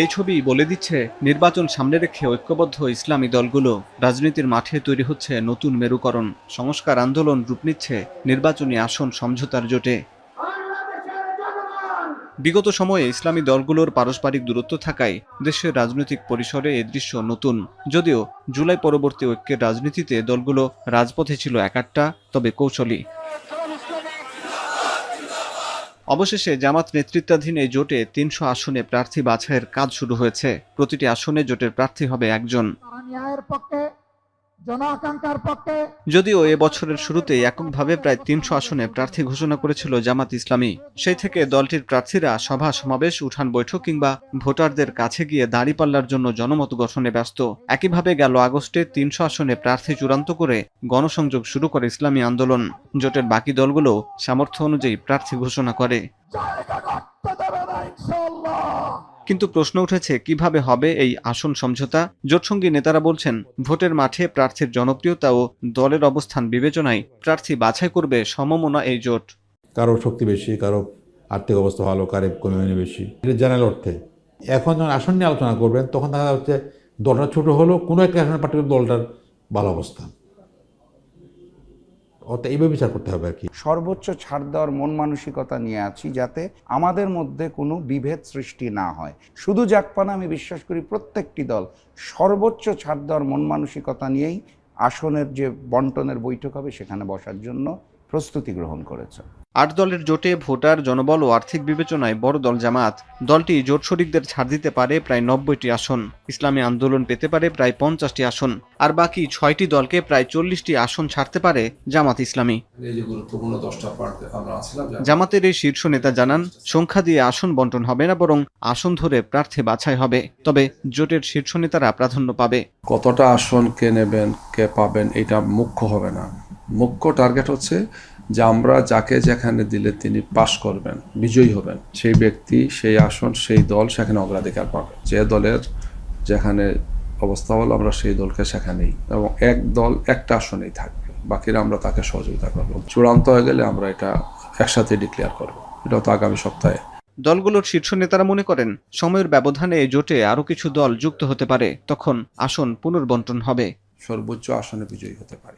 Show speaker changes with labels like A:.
A: এই ছবি বলে দিচ্ছে, নির্বাচন সামনে রেখে ঐক্যবদ্ধ ইসলামী দলগুলো। রাজনীতির মাঠে তৈরি হচ্ছে নতুন মেরুকরণ। সংস্কার আন্দোলন রূপ নিচ্ছে নির্বাচনী আসন সমঝোতার জোটে। বিগত সময়ে ইসলামী দলগুলোর পারস্পরিক দূরত্ব থাকায় দেশের রাজনৈতিক পরিসরে এ দৃশ্য নতুন। যদিও জুলাই পরবর্তী ঐক্যের রাজনীতিতে দলগুলো রাজপথে ছিল একাট্টা, তবে কৌশলী। অবশেষে জামাত নেতৃত্বাধীন এই জোটে তিনশো আসনে প্রার্থী বাছাইয়ের কাজ শুরু হয়েছে। প্রতিটি আসনে জোটের প্রার্থী হবে একজন।
B: পক্ষে
A: যদিও এ বছরের শুরুতেই এককভাবে প্রায় তিনশো আসনে প্রার্থী ঘোষণা করেছিল জামাত ইসলামী। সেই থেকে দলটির প্রার্থীরা সভা সমাবেশ উঠান বৈঠক কিংবা ভোটারদের কাছে গিয়ে দাঁড়িপাল্লার জন্য জনমত গঠনে ব্যস্ত। একইভাবে গেল আগস্টে তিনশো আসনে প্রার্থী চূড়ান্ত করে গণসংযোগ শুরু করে ইসলামী আন্দোলন। জোটের বাকি দলগুলো সামর্থ্য অনুযায়ী প্রার্থী ঘোষণা করে। কিন্তু প্রশ্ন উঠেছে, কীভাবে হবে এই আসন সমঝোতা? জোটসঙ্গী নেতারা বলছেন, ভোটের মাঠে প্রার্থীর জনপ্রিয়তা ও দলের অবস্থান বিবেচনায় প্রার্থী বাছাই করবে সমমনা এই জোট।
C: কারও শক্তি বেশি, কারও আর্থিক অবস্থা ভালো, কারও কমিউনি বেশি। জেনারেল অর্থে। এখন যখন আসন নিয়ে আলোচনা করবেন, তখন দেখা যাচ্ছে দলটা ছোট হলেও কোনো একটা আসনের পার্টিকুলার দলটার ভালো অবস্থা অর্থাৎ এইভাবে বিচার করতে হবে আর কি।
D: সর্বোচ্চ ছাড় দেওয়ার মন মানসিকতা নিয়ে আছি যাতে আমাদের মধ্যে কোনো বিভেদ সৃষ্টি না হয়। শুধু জাকপানা আমি বিশ্বাস করি প্রত্যেকটি দল সর্বোচ্চ ছাড় দেওয়ার মন মানসিকতা নিয়েই আসনের যে বন্টনের বৈঠক হবে সেখানে বসার জন্য প্রস্তুতি গ্রহণ করেছে।
A: আট দলের জোটে ভোটার জনবল ও আর্থিক বিবেচনায় বড় দল জামাত দলটি জোট শরিকদের ছাড় দিতে পারে প্রায় নব্বইটি আসন। ইসলামী আন্দোলন পেতে পারে প্রায় পঞ্চাশটি আসন। আর বাকি ছয়টি দলকে প্রায় চল্লিশটি আসন ছাড়তে পারে জামাত ইসলামী। জামাতের এই শীর্ষ নেতা জানান সংখ্যা দিয়ে আসন বন্টন হবে না বরং আসন ধরে প্রার্থী বাছাই হবে। তবে জোটের শীর্ষ নেতারা প্রাধান্য পাবে।
E: কতটা আসন কে নেবেন কে পাবেন এটা মুখ্য হবে না। মুখ্য টার্গেট হচ্ছে যে আমরা যাকে যেখানে দিলে তিনি পাশ করবেন বিজয়ী হবেন। সেই ব্যক্তি সেই আসন সেই দল সেখানে অগ্রাধিকার পাবে। যে দলের যেখানে অবস্থা হলো আমরা সেই দলকে সেখানেই। এবং এক দল একটা আসনেই থাকবে। বাকিরা আমরা তাকে সহযোগিতা করব। চূড়ান্ত হয়ে গেলে আমরা এটা একসাথে ডিক্লেয়ার করব। এটা তো আগামী সপ্তাহে।
A: দলগুলোর শীর্ষ নেতারা মনে করেন সময়ের ব্যবধানে জোটে আরও কিছু দল যুক্ত হতে পারে। তখন আসন পুনর্বন্টন হবে।
E: সর্বোচ্চ আসনে বিজয়ী হতে পারি।